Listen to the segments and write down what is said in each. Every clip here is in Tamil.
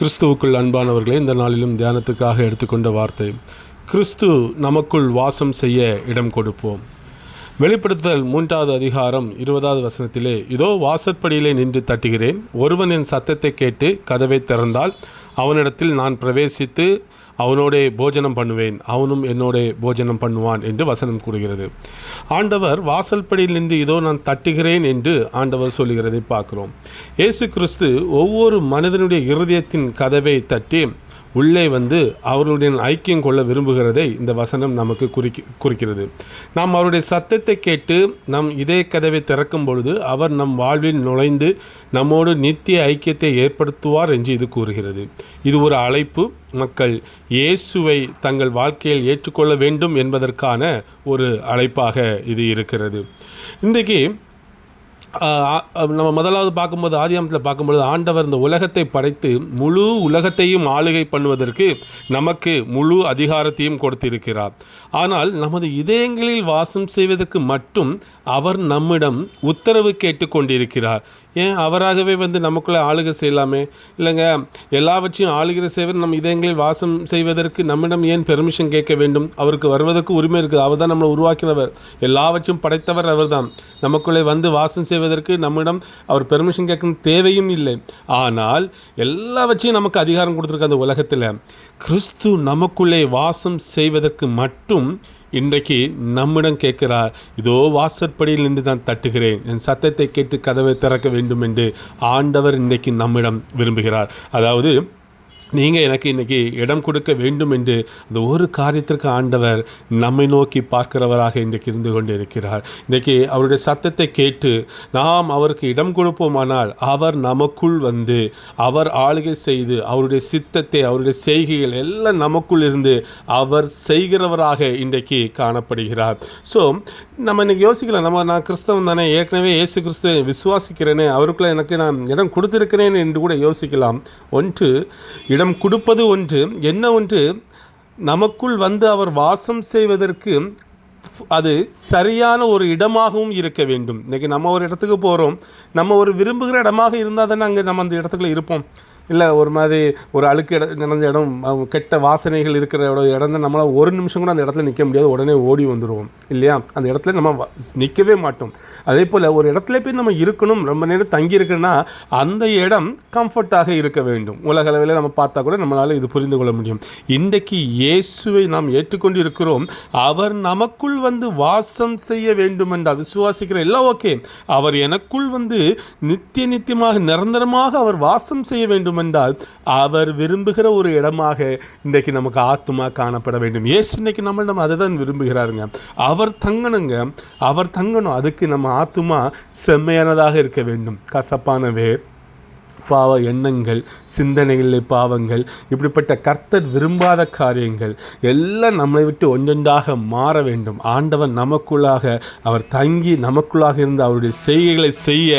கிறிஸ்துவுக்குள் அன்பானவர்களே இந்த நாளிலும் தியானத்துக்காக எடுத்துக்கொண்ட வார்த்தை கிறிஸ்து நமக்குள் வாசம் செய்ய இடம் கொடுப்போம். வெளிப்படுத்தல் மூன்றாவது அதிகாரம் இருபதாவது வசனத்திலே இதோ வாசற்படியிலே நின்று தட்டுகிறேன். ஒருவன் என் சத்தத்தை கேட்டு கதவை திறந்தால் அவனிடத்தில் நான் பிரவேசித்து அவனோடே போஜனம் பண்ணுவேன். அவனும் என்னோடே போஜனம் பண்ணுவான் என்று வசனம் கூறுகிறது. ஆண்டவர் வாசல்படியில் நின்று இதோ நான் தட்டுகிறேன் என்று ஆண்டவர் சொல்லுகிறதை பார்க்கிறோம். இயேசு கிறிஸ்து ஒவ்வொரு மனிதனுடைய இருதயத்தின் கதவை தட்டி உள்ளே வந்து அவருடைய ஐக்கியம் கொள்ள விரும்புகிறதை இந்த வசனம் நமக்கு குறிக்கி குறிக்கிறது. நாம் அவருடைய சத்தத்தை கேட்டு நம் இதய கதவை திறக்கும் பொழுது அவர் நம் வாழ்வில் நுழைந்து நம்மோடு நித்திய ஐக்கியத்தை ஏற்படுத்துவார் என்று இது கூறுகிறது. இது ஒரு அழைப்பு. மக்கள் இயேசுவை தங்கள் வாழ்க்கையில் ஏற்றுக்கொள்ள வேண்டும் என்பதற்கான ஒரு அழைப்பாக இது இருக்கிறது. இன்றைக்கு நம்ம முதலாவது பார்க்கும்போது ஆதியாமத்தில் பார்க்கும்பொழுது ஆண்டவர் இந்த உலகத்தை படைத்து முழு உலகத்தையும் ஆளுகை பண்ணுவதற்கு நமக்கு முழு அதிகாரத்தையும் கொடுத்திருக்கிறார். ஆனால் நமது இதயங்களில் வாசம் செய்வதற்கு மட்டும் அவர் நம்மிடம் உத்தரவு கேட்டுக்கொண்டிருக்கிறார். ஏன்? அவராகவே வந்து நமக்குள்ளே ஆளுகை செய்யலாமே? இல்லைங்க எல்லாவற்றையும் ஆளுகிற சேவர் நம் இதயங்களில் வாசம் செய்வதற்கு நம்மிடம் ஏன் பெர்மிஷன் கேட்க வேண்டும்? அவருக்கு வருவதற்கு உரிமை இருக்குது. அவர் தான் நம்மளை உருவாக்கினவர். எல்லாவற்றையும் படைத்தவர் அவர்தான் நமக்குள்ளே வந்து வாசம் செய்வதற்கு நம்மிடம் அவர் பெர்மிஷன் கேட்கும் தேவையும் இல்லை. ஆனால் எல்லாவற்றையும் நமக்கு அதிகாரம் கொடுத்துருக்க அந்த உலகத்தில். கிறிஸ்து நமக்குள்ளே வாசம் செய்வதற்கு மட்டும் இன்றைக்கு நம்மிடம் கேட்கிறார் இதோ வாசற்படியில் நின்று நான் தட்டுகிறேன். என் சத்தத்தை கேட்டு கதவை திறக்க வேண்டும் என்று ஆண்டவர் இன்றைக்கு நம்மிடம் விரும்புகிறார். அதாவது நீங்கள் எனக்கு இன்றைக்கி இடம் கொடுக்க வேண்டும் என்று அந்த ஒரு காரியத்திற்கு ஆண்டவர் நம்மை நோக்கி பார்க்கிறவராக இன்றைக்கு இருந்து கொண்டு இருக்கிறார் இன்றைக்கி அவருடைய சத்தத்தை கேட்டு நாம் அவருக்கு இடம் கொடுப்போமானால் அவர் நமக்குள் வந்து அவர் ஆளுகை செய்து அவருடைய சித்தத்தை அவருடைய செய்கைகள் எல்லாம் நமக்குள் இருந்து அவர் செய்கிறவராக இன்றைக்கு காணப்படுகிறார். ஸோ நம்ம இன்னைக்கு யோசிக்கலாம். நம்ம நான் கிறிஸ்தவன் தானே. ஏற்கனவே இயேசு கிறிஸ்து விசுவாசிக்கிறேனே. அவருக்குள்ள எனக்கு நான் இடம் கொடுத்துருக்கிறேன் என்று கூட யோசிக்கலாம். ஒன்று இடம் கொடுப்பது ஒன்று என்ன ஒன்று? நமக்குள் வந்து அவர் வாசம் செய்வதற்கு அது சரியான ஒரு இடமாகவும் இருக்க வேண்டும். இன்றைக்கி நம்ம ஒரு இடத்துக்கு போகிறோம் நம்ம ஒரு விரும்புகிற இடமாக இருந்தால் தானே அங்கே நம்ம அந்த இடத்துக்குள்ள இருப்போம். இல்லை ஒரு மாதிரி ஒரு அழுக்கு இட நடந்த இடம் கெட்ட வாசனைகள் இருக்கிற இடம் இடம் தான் நம்மளால் ஒரு நிமிஷம் கூட அந்த இடத்துல நிற்க முடியாது உடனே ஓடி வந்துடுவோம் இல்லையா? அந்த இடத்துல நம்ம நிற்கவே மாட்டோம். அதே போல் ஒரு இடத்துல போய் நம்ம இருக்கணும் ரொம்ப நேரம் தங்கி இருக்குன்னா அந்த இடம் கம்ஃபர்ட்டாக இருக்க வேண்டும். உலக அளவில் நம்ம பார்த்தா கூட நம்மளால் இது புரிந்து கொள்ள முடியும். இன்றைக்கு இயேசுவை நாம் ஏற்றுக்கொண்டு இருக்கிறோம் அவர் நமக்குள் வந்து வாசம் செய்ய வேண்டும் என்றால் விசுவாசிக்கிற எல்லாம் ஓகே. அவர் எனக்குள் வந்து நித்திய நித்தியமாக நிரந்தரமாக அவர் வாசம் செய்ய வேண்டும் என்றால் அவர் விரும்புகிற ஒரு இடமாக இன்றைக்கு நமக்கு ஆத்துமா காணப்பட வேண்டும். ஏசு இன்னைக்கு நம்ம நம்ம அதை தான் விரும்புகிறாருங்க. அவர் தங்கணுங்க. அவர் தங்கணும். அதுக்கு நம்ம ஆத்துமா செம்மையானதாக இருக்க வேண்டும். கசப்பானவே பாவ எண்ணங்கள் சிந்தனைகளை பாவங்கள் இப்படிப்பட்ட கர்த்தர் விரும்பாத காரியங்கள் எல்லாம் நம்மளை விட்டு ஒன்றொன்றாக மாற வேண்டும். ஆண்டவன் நமக்குள்ளாக அவர் தங்கி நமக்குள்ளாக இருந்து அவருடைய செய்கைகளை செய்ய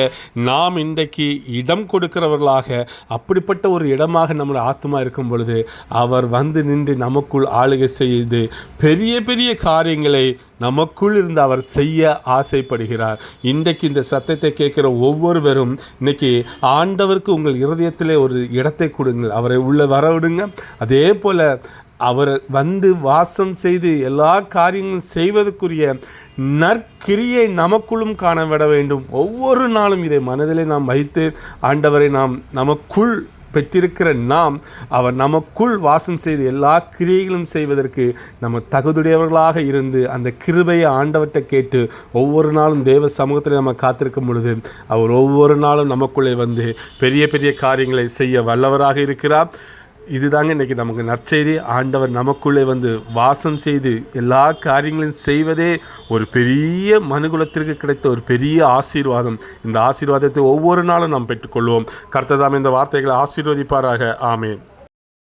நாம் இன்றைக்கு இடம் கொடுக்கிறவர்களாக அப்படிப்பட்ட ஒரு இடமாக நம்முடைய ஆத்மா இருக்கும் பொழுது அவர் வந்து நின்று நமக்குள் ஆளுகை செய்து பெரிய பெரிய காரியங்களை நமக்குள் இருந்து அவர் செய்ய ஆசைப்படுகிறார். இன்றைக்கு இந்த சத்தத்தை கேட்குற ஒவ்வொருவரும் இன்னைக்கு ஆண்டவருக்கு உங்கள் இருதயத்திலே ஒரு இடத்தை கொடுங்கள். அவரை உள்ளே வரவிடுங்க. அதே போல் அவர் வந்து வாசம் செய்து எல்லா காரியங்களும் செய்வதற்குரிய நற்கிரியை நமக்குள்ளும் காணவிட வேண்டும். ஒவ்வொரு நாளும் இதை மனதிலே நாம் வைத்து ஆண்டவரை நாம் நமக்குள் பெற்றிருக்கிற நாம் அவர் நமக்குள் வாசம் செய்து எல்லா கிரியைகளும் செய்வதற்கு நம்ம தகுதியுடையவர்களாக இருந்து அந்த கிருபையை ஆண்டவர்கிட்ட கேட்டு ஒவ்வொரு நாளும் தேவ சமூகத்தில் நம்ம காத்திருக்கும் பொழுது அவர் ஒவ்வொரு நாளும் நமக்குள்ளே வந்து பெரிய பெரிய காரியங்களை செய்ய வல்லவராக இருக்கிறார். இதுதாங்க இன்றைக்கி நமக்கு நற்செய்தி. ஆண்டவர் நமக்குள்ளே வந்து வாசம் செய்து எல்லா காரியங்களையும் செய்வதே ஒரு பெரிய மனுகுலத்திற்கு கிடைத்த ஒரு பெரிய ஆசீர்வாதம். இந்த ஆசீர்வாதத்தை ஒவ்வொரு நாளும் நாம் பெற்றுக்கொள்வோம். கர்த்ததாம் இந்த வார்த்தைகளை ஆசீர்வதிப்பாராக. ஆமேன்.